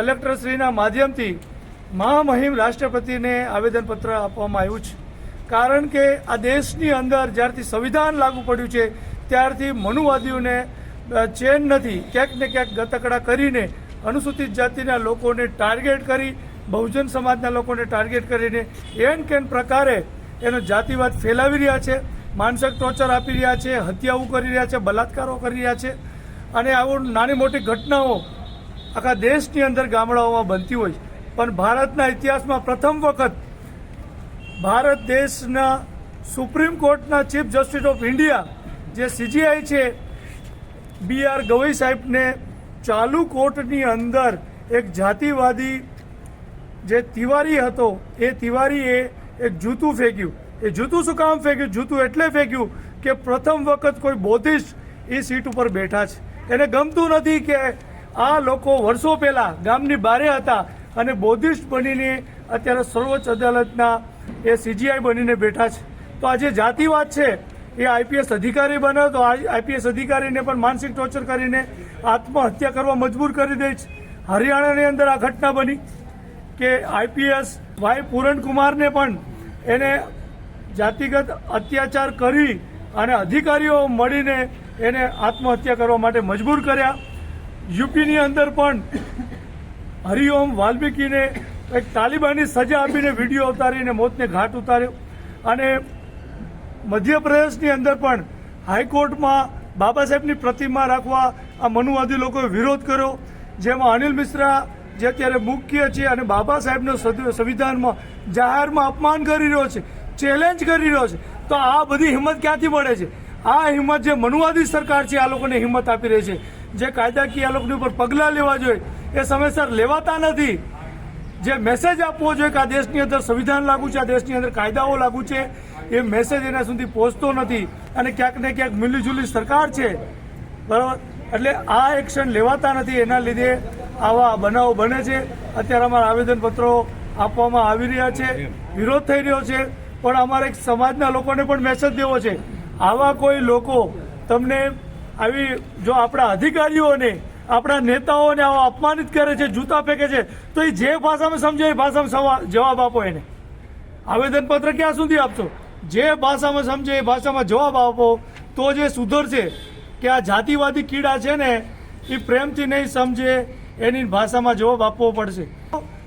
કલેક્ટરશ્રીના માધ્યમથી મહામહિમ રાષ્ટ્રપતિને આવેદનપત્ર આપવામાં આવ્યું છે. કારણ કે આ દેશની અંદર જ્યારથી સંવિધાન લાગુ પડ્યું છે, ત્યારથી મનુવાદીઓને ચેન નથી, ક્યાંક ને ક્યાંક ગતકડા કરીને અનુસૂચિત જાતિના લોકોને ટાર્ગેટ કરી, બહુજન સમાજના લોકોને ટાર્ગેટ કરીને એન કેન પ્રકારે એનો જાતિવાદ ફેલાવી રહ્યા છે, માનસિક ટોર્ચર આપી રહ્યા છે, હત્યાઓ કરી રહ્યા છે, બલાત્કારો કરી રહ્યા છે. અને આવું નાની મોટી ઘટનાઓ આખા દેશની અંદર ગામડાઓમાં બનતી હોય પણ ભારતના ઇતિહાસમાં પ્રથમ વખત ભારત દેશના સુપ્રીમ કોર્ટના ચીફ જસ્ટિસ ઓફ ઇન્ડિયા જે સીજીઆઈ છે બી આર ગવઈ સાહેબને ચાલુ કોર્ટની અંદર એક જાતિવાદી જે તિવારી હતો, એ તિવારીએ એક જૂતું ફેંક્યું. એ જૂતું શું કામ ફેંક્યું? જૂતું એટલે ફેંક્યું કે પ્રથમ વખત કોઈ બોધિસ્ટ એ સીટ ઉપર બેઠા છે. એને ગમતું નથી કે આ લોકો વર્ષો પહેલા ગામની બારે હતા અને બૌદ્ધિસ્ટ બનીને અત્યારે સર્વોચ્ચ અદાલતના એ સીજીઆઈ બનીને બેઠા છે. તો આ જે જાતિવાદ છે, એ આઈપીએસ અધિકારી બને, તો આઈપીએસ અધિકારીને પણ માનસિક ટોર્ચર કરીને આત્મહત્યા કરવા મજબૂર કરી દે છે. હરિયાણાની અંદર આ ઘટના બની કે આઈપીએસ ભાઈ પૂરણકુમારને પણ એને જાતિગત અત્યાચાર કરી અને અધિકારીઓ મળીને એને આત્મહત્યા કરવા માટે મજબૂર કર્યા. યુપીની અંદર પણ હરિઓમ વાલ્મીકીને એક તાલિબાની સજા આપીને વીડિયો ઉતારીને મોતને ઘાટ ઉતાર્યો. અને મધ્યપ્રદેશની અંદર પણ હાઈકોર્ટમાં બાબા સાહેબની પ્રતિમા રાખવા આ મનુવાદી લોકોએ વિરોધ કર્યો, જેમાં અનિલ મિશ્રા જે અત્યારે મુખ્ય છે અને બાબા સાહેબનો સંવિધાનમાં જાહેરમાં અપમાન કરી રહ્યો છે, ચેલેન્જ કરી રહ્યો છે, તો આ બધી હિંમત ક્યાંથી મળે છે? આ હિંમત જે મનુવાદી સરકાર છે, આ લોકોને હિંમત આપી રહી છે. જે કાયદાકીય આલોકની ઉપર પગલાં લેવા જોઈએ, એ સમયસર લેવાતા નથી. જે મેસેજ આપવો જોઈએ કે આ દેશની અંદર સંવિધાન લાગુ છે, આ દેશની અંદર કાયદાઓ લાગુ છે, એ મેસેજ એના સુધી પહોંચતો નથી. અને ક્યાંક ને ક્યાંક મિલીજુલી સરકાર છે. બરાબર? એટલે આ એક્શન લેવાતા નથી. એના લીધે આવા બનાવો બને છે. અત્યારે અમારા આવેદનપત્રો આપવામાં આવી રહ્યા છે. વિરોધ થઈ રહ્યો છે. પણ અમારે સમાજના લોકોને પણ મેસેજ દેવો છે. આવા કોઈ લોકો તમને આવી જો આપણા અધિકારીઓને, આપણા નેતાઓને આવા અપમાનિત કરે છે, જૂતા ફેંકે છે, તો એ જે ભાષામાં સમજે એ ભાષામાં જવાબ આપો એને. આવેદનપત્ર ક્યાં સુધી આપશો? જે ભાષામાં સમજે એ ભાષામાં જવાબ આપો. તો જે સુધરશે કે આ જાતિવાદી કીડા છે ને, એ પ્રેમથી નહીં સમજે, એની ભાષામાં જવાબ આપવો પડશે.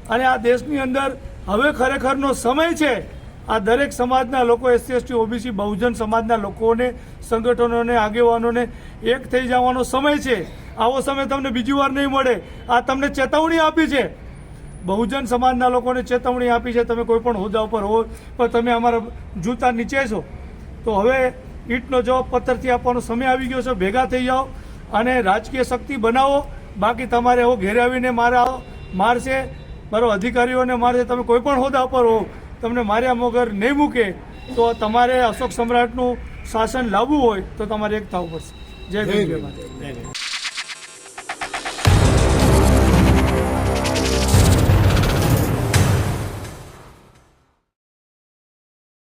અને આ દેશની અંદર હવે ખરેખરનો સમય છે આ દરેક સમાજના લોકો એસસી એસટી ઓબીસી બહુજન સમાજના લોકોને, સંગઠનોને, આગેવાનોને એક થઈ જવાનો સમય છે. આવો સમય તમને બીજી વાર નહીં મળે. આ તમને ચેતવણી આપી છે. બહુજન સમાજના લોકોને ચેતવણી આપી છે. તમે કોઈ પણ હોદ્દા ઉપર હો, પણ તમે અમારા જૂતા નીચે છો. તો હવે ઈટનો જવાબ પથ્થરથી આપવાનો સમય આવી ગયો છે. ભેગા થઈ જાઓ અને રાજકીય શક્તિ બનાવો. બાકી તમારે એવો ઘેરે આવીને મારા મારશે. મારો અધિકારીઓને મારશે. તમે કોઈ પણ હોદ્દા પર હો. તમને માર્યા વગર નહીં મૂકે તો તમારે અશોક સમ્રાટનું શાસન લાવવું હોય તો તમારે એક થવું પડશે. જય ભારત.